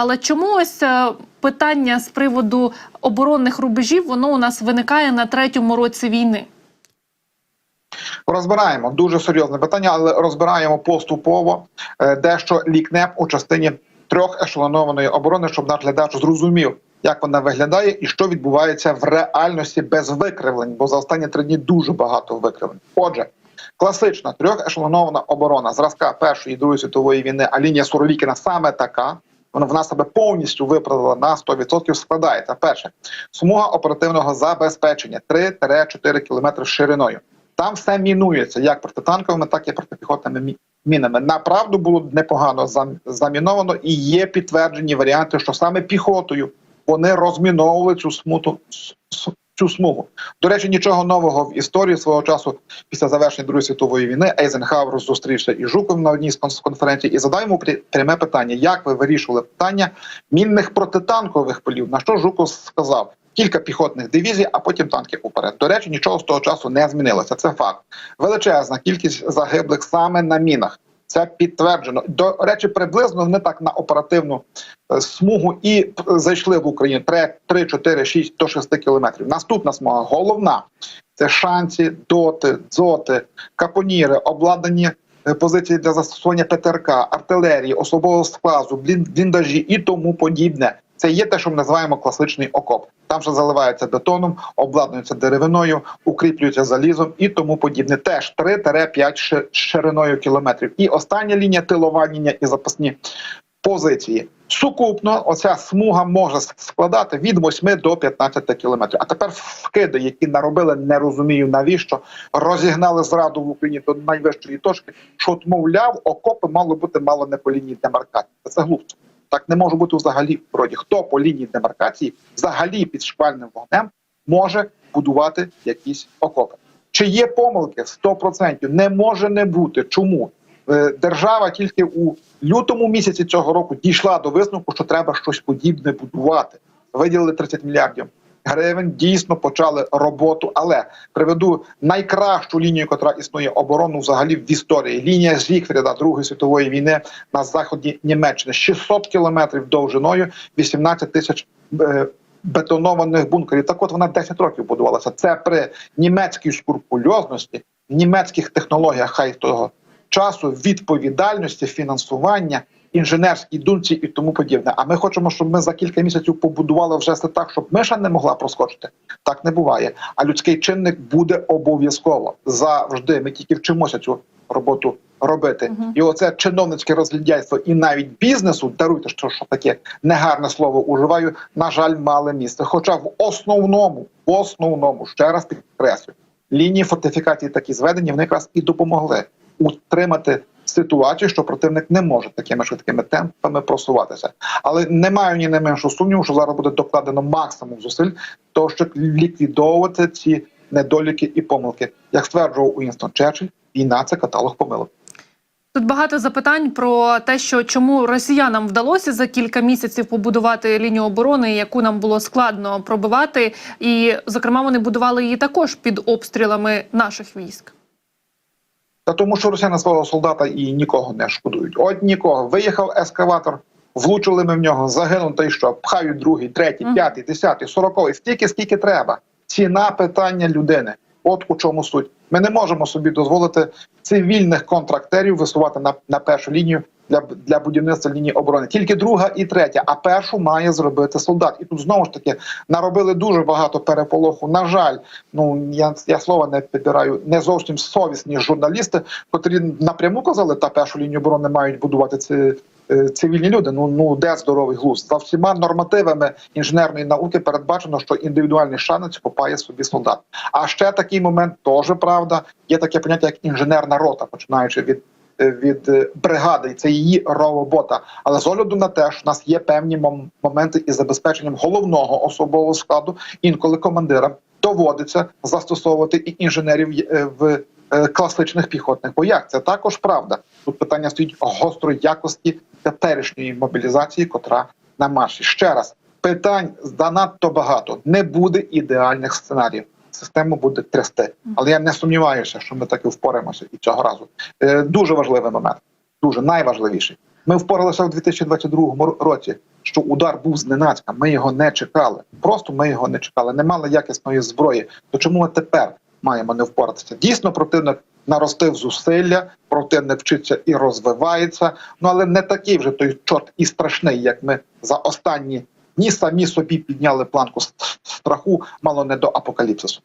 Але чому ось е, питання з приводу оборонних рубежів воно у нас виникає на третьому році війни? Розбираємо дуже серйозне питання, але розбираємо поступово е, дещо лікнеп у частині трьох ешелонованої оборони, щоб наш глядач зрозумів, як вона виглядає і що відбувається в реальності без викривлень, бо за останні три дні дуже багато викривлень. Отже, класична трьохешелонована оборона зразка першої і другої світової війни, а лінія Суровікіна саме така. Вона себе повністю виправила на 100%, складається. Перше смуга оперативного забезпечення 3-4 км шириною. Там все мінується як протитанковими, так і протипіхотними мі- мінами. Направду було непогано заміновано, і є підтверджені варіанти, що саме піхотою вони розміновували цю смуту цю смугу. До речі, нічого нового в історії свого часу після завершення Другої світової війни Ейзенхауер зустрівся із Жуком на одній з конференцій і задав йому пряме питання: як ви вирішували питання мінних протитанкових полів? На що Жуков сказав? Кілька піхотних дивізій, а потім танки уперед. До речі, нічого з того часу не змінилося. Це факт. Величезна кількість загиблих саме на мінах. Це підтверджено. До речі, приблизно вони так на оперативну е, смугу і зайшли в Україну 3, 3 4, 6 до 6 кілометрів. Наступна смуга головна це шанці, доти, дзоти, капоніри, обладнані е, позиції для застосування ПТРК, артилерії, особового складу, бліндажі і тому подібне. Це є те, що ми називаємо класичний окоп. Там же заливається бетоном, обладнується деревиною, укріплюється залізом і тому подібне. Теж 3-5 шириною кілометрів. І остання лінія тилування і запасні позиції. Сукупно оця смуга може складати від 8 до 15 кілометрів. А тепер вкиди, які наробили, не розумію навіщо, розігнали зраду в Україні до найвищої точки, що мовляв, окопи мали бути мало не по лінії демаркації. Це глупство. Так не може бути взагалі в природі. Хто по лінії демаркації взагалі під шквальним вогнем може будувати якісь окопи? Чи є помилки? 100%. Не може не бути. Чому? Е, Держава тільки у лютому місяці цього року дійшла до висновку, що треба щось подібне будувати. Виділили 30 мільярдів гривень. Дійсно почали роботу, але приведу найкращу лінію, яка існує оборону взагалі в історії. Лінія Зігфріда Другої світової війни на заході Німеччини 600 кілометрів довжиною, 18 тисяч. е, Бетонованих бункерів, так от вона 10 років будувалася. Це при німецькій скрупульозності, німецьких технологіях, хай того часу, відповідальності, фінансування, інженерській думці і тому подібне. А ми хочемо, щоб ми за кілька місяців побудували вже все так, щоб миша не могла проскочити. Так не буває. А людський чинник буде обов'язково завжди. Ми тільки вчимося цю роботу робити. Мгм. І оце чиновницьке розглядяйство і навіть бізнесу, даруйте, що, що таке негарне слово уживаю, на жаль, мали місце. Хоча в основному, в основному, ще раз підкреслю, лінії фортифікації такі зведені, вони якраз і допомогли утримати ситуацію, що противник не може такими швидкими темпами просуватися. Але не маю ні не меншу сумніву, що зараз буде докладено максимум зусиль, того, щоб ліквідовувати ці недоліки і помилки. Як стверджував Уінстон Черчилль, війна це каталог помилок. Тут багато запитань про те, що чому росіянам вдалося за кілька місяців побудувати лінію оборони, яку нам було складно пробивати, і зокрема вони будували її також під обстрілами наших військ. Та тому, що росіяни свого солдата і нікого не шкодують. От нікого. Виїхав ескаватор, влучили ми в нього, загинув та й що? Пхають другий, третій, п'ятий, десятий, сороковий, стільки, скільки треба. Ціна питання людини. От у чому суть. Ми не можемо собі дозволити цивільних контрактерів висувати на, на першу лінію для, для будівництва лінії оборони. Тільки друга і третя, а першу має зробити солдат. І тут знову ж таки наробили дуже багато переполоху. На жаль, ну я, я слова не підбираю не зовсім совісні журналісти, котрі напряму казали, та першу лінію оборони мають будувати ці е, цивільні люди. Ну ну де здоровий глузд за всіма нормативами інженерної науки передбачено, що індивідуальний шанець копає собі солдат. А ще такий момент теж правда. Є таке поняття як інженерна рота, починаючи від. Від е, бригади, це її робота. Але з огляду на те, що в нас є певні мом- моменти із забезпеченням головного особового складу, інколи командирам доводиться застосовувати і інженерів е, в е, класичних піхотних боях. Це також правда. Тут питання стоїть гострої якості теперішньої мобілізації, котра на марші. Ще раз питань занадто багато. Не буде ідеальних сценаріїв. Систему буде трясти, але я не сумніваюся, що ми таки впораємося і цього разу. Е, дуже важливий момент, дуже найважливіший. Ми впоралися в 2022 році, що удар був зненацька. Ми його не чекали. Просто ми його не чекали. Не мали якісної зброї. То чому ми тепер маємо не впоратися? Дійсно, противник наростив зусилля, противник вчиться і розвивається. Ну але не такий вже той чорт і страшний, як ми за останні дні самі собі підняли планку страху, мало не до апокаліпсису.